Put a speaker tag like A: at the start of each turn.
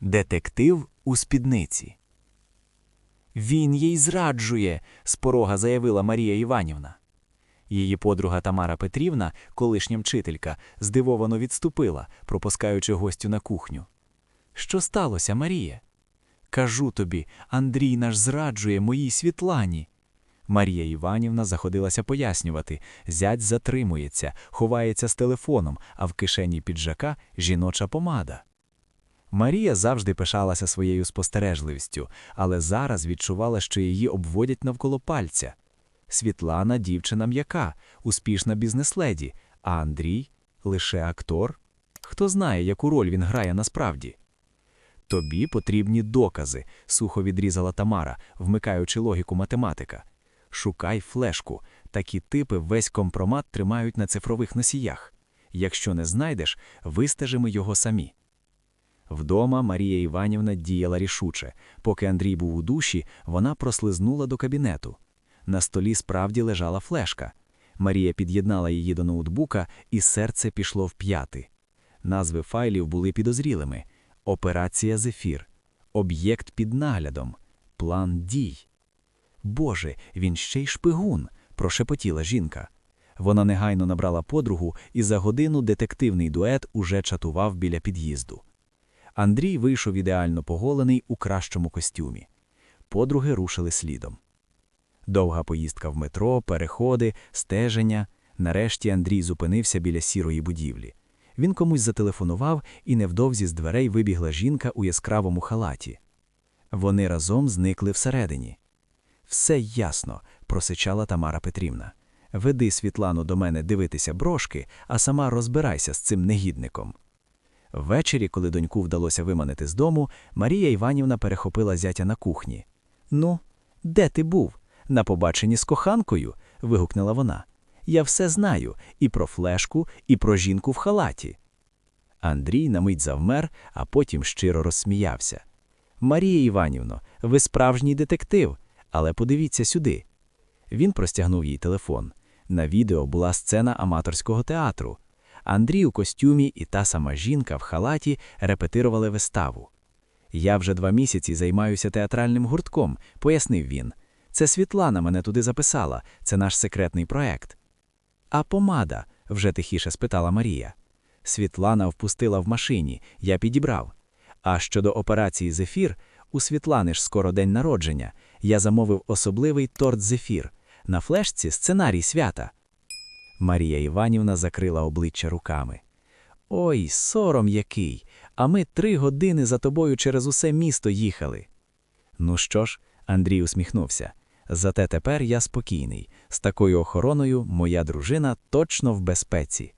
A: Детектив у спідниці. Він їй зраджує, з порога заявила Марія Іванівна. Її подруга Тамара Петрівна, колишня вчителька, здивовано відступила, пропускаючи гостю на кухню. Що сталося, Марія? Кажу тобі, Андрій наш зраджує моїй Світлані. Марія Іванівна заходилася пояснювати. Зять затримується, ховається з телефоном, а в кишені піджака жіноча помада. Марія завжди пишалася своєю спостережливістю, але зараз відчувала, що її обводять навколо пальця. Світлана дівчина м'яка, успішна бізнес-леді, а Андрій лише актор. Хто знає, яку роль він грає насправді. Тобі потрібні докази, сухо відрізала Тамара, вмикаючи логіку математика. Шукай флешку. Такі типи весь компромат тримають на цифрових носіях. Якщо не знайдеш, вистежимо його самі. Вдома Марія Іванівна діяла рішуче. Поки Андрій був у душі, вона прослизнула до кабінету. На столі справді лежала флешка. Марія під'єднала її до ноутбука, і серце пішло в п'яти. Назви файлів були підозрілими: Операція Зефір, Об'єкт під наглядом, План дій. Боже, він ще й шпигун, прошепотіла жінка. Вона негайно набрала подругу, і за годину детективний дует уже чатував біля під'їзду. Андрій вийшов ідеально поголений у кращому костюмі. Подруги рушили слідом. Довга поїздка в метро, переходи, стеження. Нарешті Андрій зупинився біля сірої будівлі. Він комусь зателефонував, і невдовзі з дверей вибігла жінка у яскравому халаті. Вони разом зникли всередині. Все ясно, просичала Тамара Петрівна. Веди Світлану до мене дивитися брошки, а сама розбирайся з цим негідником. Ввечері, коли доньку вдалося виманити з дому, Марія Іванівна перехопила зятя на кухні. Ну, де ти був? На побаченні з коханкою? вигукнула вона. Я все знаю і про флешку, і про жінку в халаті. Андрій на мить завмер, а потім щиро розсміявся. Марія Іванівно, ви справжній детектив, але подивіться сюди. Він простягнув їй телефон. На відео була сцена аматорського театру. Андрій у костюмі і та сама жінка в халаті репетирували виставу. Я вже два місяці займаюся театральним гуртком, пояснив він. Це Світлана мене туди записала, це наш секретний проект. А помада? вже тихіше спитала Марія. Світлана впустила в машині, я підібрав. А щодо операції Зефір, у Світлани ж скоро день народження. Я замовив особливий торт Зефір. На флешці сценарій свята. Марія Іванівна закрила обличчя руками. Ой, сором який! А ми три години за тобою через усе місто їхали. Ну що ж, Андрій усміхнувся. Зате тепер я спокійний. З такою охороною моя дружина точно в безпеці.